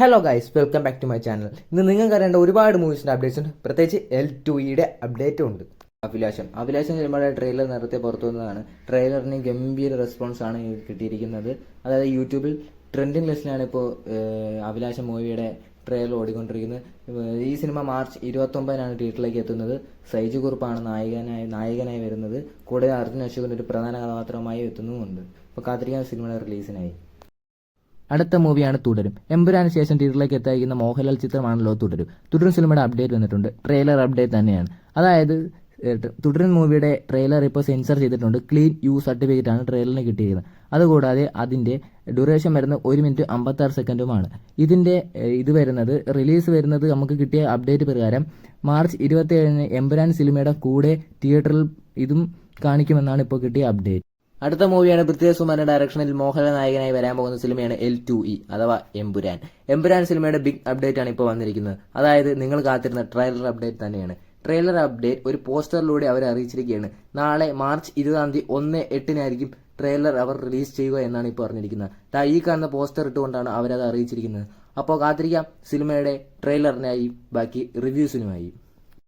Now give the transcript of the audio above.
Hello guys welcome back to my channel ഇന്ന് നിങ്ങൾക്ക് അറിയേണ്ട ഒരുപാട് മൂവീസിന്റെ അപ്ഡേറ്റ്സ് ഉണ്ട്. പ്രത്യേകിച്ച് എൽ ടു ഇയുടെ അപ്ഡേറ്റും ഉണ്ട്. അഭിലാഷം. അഭിലാഷം സിനിമയുടെ ട്രെയിലർ നേരത്തെ പുറത്തു വന്നതാണ്. ട്രെയിലറിന് ഗംഭീര റെസ്പോൺസ് ആണ് കിട്ടിയിരിക്കുന്നത്. അതായത് യൂട്യൂബിൽ ട്രെൻഡിങ് ലിസ്റ്റിലാണ് ഇപ്പോൾ അഭിലാഷം മൂവിയുടെ ട്രെയിലർ ഓടിക്കൊണ്ടിരിക്കുന്നത്. ഈ സിനിമ മാർച്ച് ഇരുപത്തൊമ്പതിനാണ് തിയേറ്ററിലേക്ക് എത്തുന്നത്. സൈജു കുറുപ്പാണ് നായകനായി നായകനായി വരുന്നത്. കൂടെ അർജുൻ അശോകൻ ഒരു പ്രധാന കഥാപാത്രമായി എത്തുന്നുമുണ്ട്. അപ്പോൾ കാത്തിരിക്കാൻ സിനിമയുടെ റിലീസിനായി അടുത്ത മൂവിയാണ് തുടരും. എമ്പുരാന് ശേഷം തിയേറ്ററിലേക്ക് എത്തായിരിക്കുന്ന മോഹൻലാൽ ചിത്രമാണല്ലോ തുടരും. തുടരും സിനിമയുടെ അപ്ഡേറ്റ് വന്നിട്ടുണ്ട്. ട്രെയിലർ അപ്ഡേറ്റ് തന്നെയാണ്. അതായത് തുടരും മൂവിയുടെ ട്രെയിലർ ഇപ്പോൾ സെൻസർ ചെയ്തിട്ടുണ്ട്. ക്ലീൻ യു സർട്ടിഫിക്കറ്റ് ആണ് ട്രെയിലറിന് കിട്ടിയിരിക്കുന്നത്. അതുകൂടാതെ അതിന്റെ ഡ്യൂറേഷൻ വരുന്നത് ഒരു മിനിറ്റ് അമ്പത്തി ആറ് സെക്കൻഡുമാണ്. ഇതിന്റെ ഇത് വരുന്നത് റിലീസ് വരുന്നത് നമുക്ക് കിട്ടിയ അപ്ഡേറ്റ് പ്രകാരം മാർച്ച് ഇരുപത്തി ഏഴിന് എംബുരാൻ സിനിമയുടെ കൂടെ തിയേറ്ററിൽ ഇതും കാണിക്കുമെന്നാണ് ഇപ്പോൾ കിട്ടിയ അപ്ഡേറ്റ്. അടുത്ത മൂവിയാണ് പൃഥ്വി സുമാന്റെ ഡയറക്ഷനിൽ മോഹൻലാൽ നായകനായി വരാൻ പോകുന്ന സിനിമയാണ് എൽ ടു ഇ അഥവാ എമ്പുരാൻ. എമ്പുരാൻ സിനിമയുടെ ബിഗ് അപ്ഡേറ്റ് ആണ് ഇപ്പോൾ വന്നിരിക്കുന്നത്. അതായത് നിങ്ങൾ കാത്തിരുന്ന ട്രെയിലർ അപ്ഡേറ്റ് തന്നെയാണ്. ട്രെയിലർ അപ്ഡേറ്റ് ഒരു പോസ്റ്ററിലൂടെ അവർ അറിയിച്ചിരിക്കുകയാണ്. നാളെ മാർച്ച് ഇരുപതാം തീയതി ഒന്ന് എട്ടിനായിരിക്കും ട്രെയിലർ അവർ റിലീസ് ചെയ്യുക എന്നാണ് ഇപ്പോൾ അറിഞ്ഞിരിക്കുന്നത് ഈ കാണുന്ന പോസ്റ്റർ ഇട്ടുകൊണ്ടാണ് അവരത് അറിയിച്ചിരിക്കുന്നത്. അപ്പോൾ കാത്തിരിക്കാം സിനിമയുടെ ട്രെയിലറിനായി ബാക്കി റിവ്യൂസിനുമായി